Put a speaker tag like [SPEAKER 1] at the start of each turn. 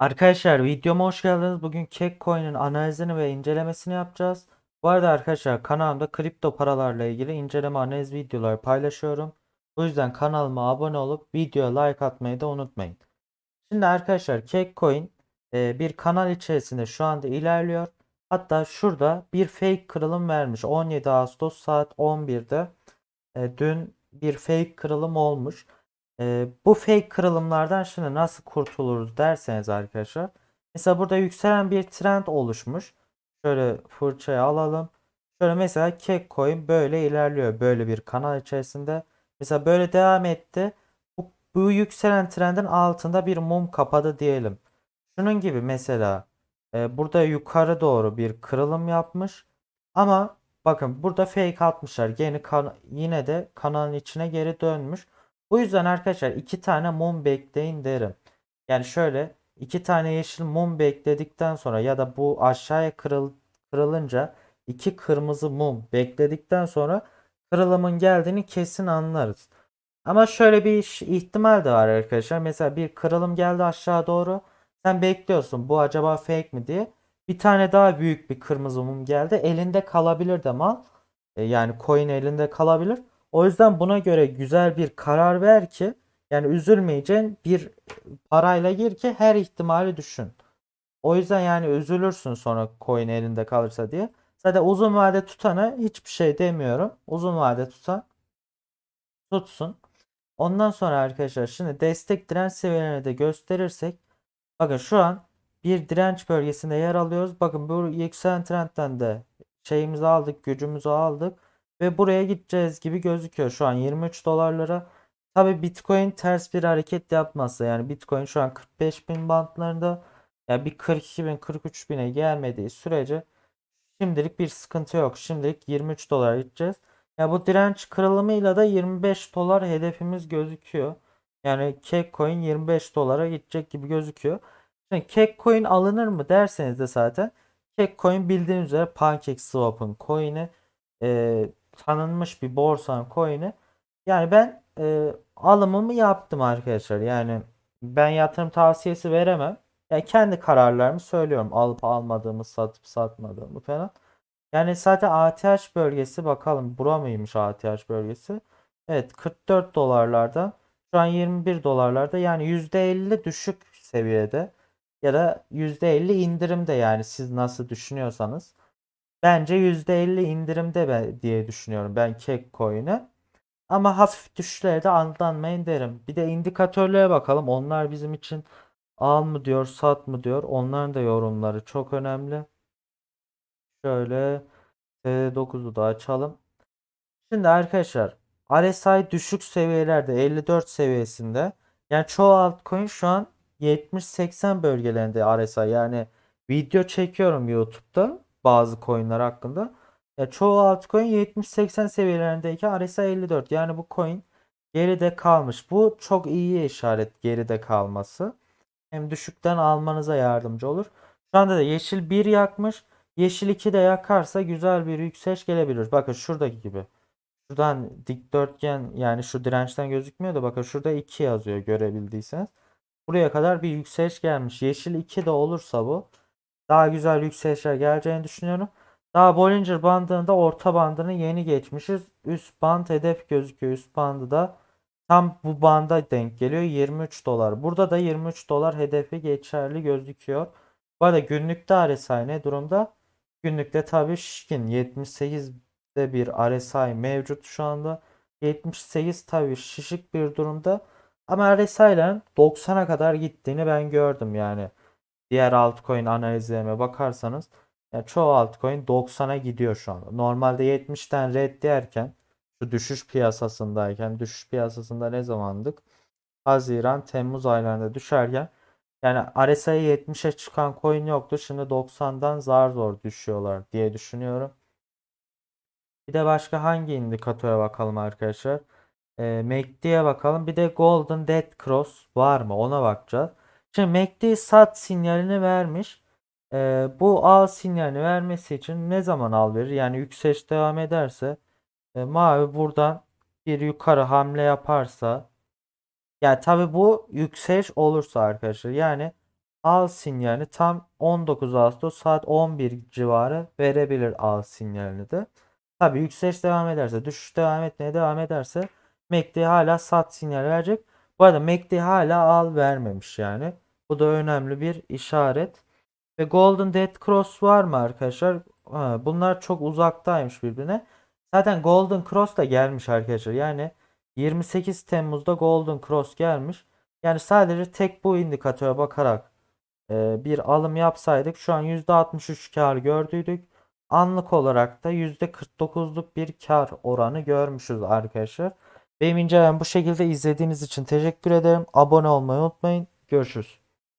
[SPEAKER 1] Arkadaşlar videoma hoş geldiniz. Bugün Cakecoin'in analizini ve incelemesini yapacağız. Bu arada arkadaşlar kanalımda kripto paralarla ilgili inceleme analiz videoları paylaşıyorum. Bu yüzden kanalıma abone olup videoya like atmayı da unutmayın. Şimdi arkadaşlar Cakecoin e, bir kanal içerisinde şu anda ilerliyor. Hatta şurada bir fake kırılım vermiş. 17 Ağustos saat 11'de e, dün bir fake kırılım olmuş. Ee, bu fake kırılımlardan şimdi nasıl kurtuluruz derseniz arkadaşlar. Mesela burada yükselen bir trend oluşmuş. Şöyle fırçayı alalım. Şöyle mesela Cakecoin böyle ilerliyor. Böyle bir kanal içerisinde. Mesela böyle devam etti. Bu, bu yükselen trendin altında bir mum kapadı diyelim. Şunun gibi mesela e, burada yukarı doğru bir kırılım yapmış. Ama bakın burada fake atmışlar. Yeni kan- yine de kanalın içine geri dönmüş. Bu yüzden arkadaşlar iki tane mum bekleyin derim. Yani şöyle iki tane yeşil mum bekledikten sonra ya da bu aşağıya kırıl, kırılınca iki kırmızı mum bekledikten sonra kırılımın geldiğini kesin anlarız. Ama şöyle bir ihtimal de var arkadaşlar. Mesela bir kırılım geldi aşağı doğru. Sen bekliyorsun bu acaba fake mi diye. Bir tane daha büyük bir kırmızı mum geldi. Elinde kalabilir de mal. E, yani coin elinde kalabilir. O yüzden buna göre güzel bir karar ver ki yani üzülmeyeceğin bir parayla gir ki her ihtimali düşün. O yüzden yani üzülürsün sonra coin elinde kalırsa diye. Zaten uzun vade tutana hiçbir şey demiyorum. Uzun vade tutan tutsun. Ondan sonra arkadaşlar şimdi destek direnç seviyelerini de gösterirsek bakın şu an bir direnç bölgesinde yer alıyoruz. Bakın bu yükselen trendten de şeyimizi aldık, gücümüzü aldık ve buraya gideceğiz gibi gözüküyor şu an 23 dolarlara. Tabi Bitcoin ters bir hareket yapmazsa yani Bitcoin şu an 45 bin bantlarında yani bir 42 bin 43 bine gelmediği sürece şimdilik bir sıkıntı yok. Şimdilik 23 dolar gideceğiz. Ya bu direnç kırılımıyla da 25 dolar hedefimiz gözüküyor. Yani Cakecoin 25 dolara gidecek gibi gözüküyor. Şimdi Cakecoin alınır mı derseniz de zaten Cakecoin bildiğiniz üzere PancakeSwap'ın coin'i e, tanınmış bir borsanın coin'i. Yani ben e, alımımı yaptım arkadaşlar. Yani ben yatırım tavsiyesi veremem. Yani kendi kararlarımı söylüyorum. Alıp almadığımı, satıp satmadığımı falan. Yani zaten ATH bölgesi bakalım bura mıymış ATH bölgesi? Evet 44 dolarlardan şu an 21 dolarlarda yani %50 düşük seviyede ya da %50 indirimde yani siz nasıl düşünüyorsanız. Bence %50 indirimde diye düşünüyorum ben Cakecoin'e. Ama hafif düşüşlere de aldanmayın derim. Bir de indikatörlere bakalım. Onlar bizim için al mı diyor, sat mı diyor. Onların da yorumları çok önemli. Şöyle T9'u da açalım. Şimdi arkadaşlar RSI düşük seviyelerde 54 seviyesinde. Yani çoğu altcoin şu an 70-80 bölgelerinde RSI. Yani video çekiyorum YouTube'da bazı coinler hakkında. Ya çoğu altcoin 70-80 seviyelerindeyken RSI 54. Yani bu coin geride kalmış. Bu çok iyi işaret geride kalması. Hem düşükten almanıza yardımcı olur. Şu anda da yeşil 1 yakmış. Yeşil 2 de yakarsa güzel bir yükseliş gelebilir. Bakın şuradaki gibi. Şuradan dikdörtgen yani şu dirençten gözükmüyor da bakın şurada 2 yazıyor görebildiyseniz. Buraya kadar bir yükseliş gelmiş. Yeşil 2 de olursa bu daha güzel yükselişler geleceğini düşünüyorum. Daha Bollinger bandında orta bandını yeni geçmişiz. Üst band hedef gözüküyor. Üst bandı da tam bu banda denk geliyor. 23 dolar. Burada da 23 dolar hedefi geçerli gözüküyor. Bu arada günlükte RSI ne durumda? Günlükte tabii şişkin 78'de bir RSI mevcut şu anda. 78 tabii şişik bir durumda. Ama RSI ile 90'a kadar gittiğini ben gördüm yani. Diğer altcoin analizlerime bakarsanız yani çoğu altcoin 90'a gidiyor şu anda. Normalde 70'ten red derken şu düşüş piyasasındayken düşüş piyasasında ne zamandık? Haziran, Temmuz aylarında düşerken yani RSI'ye 70'e çıkan coin yoktu. Şimdi 90'dan zar zor düşüyorlar diye düşünüyorum. Bir de başka hangi indikatöre bakalım arkadaşlar. E, MACD'ye bakalım. Bir de Golden Dead Cross var mı? Ona bakacağız. Şimdi MACD sat sinyalini vermiş. E, bu al sinyalini vermesi için ne zaman al verir? Yani yükseliş devam ederse e, mavi buradan bir yukarı hamle yaparsa yani tabi bu yükseliş olursa arkadaşlar yani al sinyalini tam 19 Ağustos saat 11 civarı verebilir al sinyalini de. Tabii yükseliş devam ederse, düşüş devam etmeye devam ederse MACD hala sat sinyal verecek. Bu arada MACD hala al vermemiş yani. Bu da önemli bir işaret. Ve Golden Dead Cross var mı arkadaşlar? Bunlar çok uzaktaymış birbirine. Zaten Golden Cross da gelmiş arkadaşlar. Yani 28 Temmuz'da Golden Cross gelmiş. Yani sadece tek bu indikatöre bakarak e, bir alım yapsaydık şu an %63 kar gördüydük. Anlık olarak da %49'luk bir kar oranı görmüşüz arkadaşlar. Benim incelemem bu şekilde izlediğiniz için teşekkür ederim. Abone olmayı unutmayın. Görüşürüz.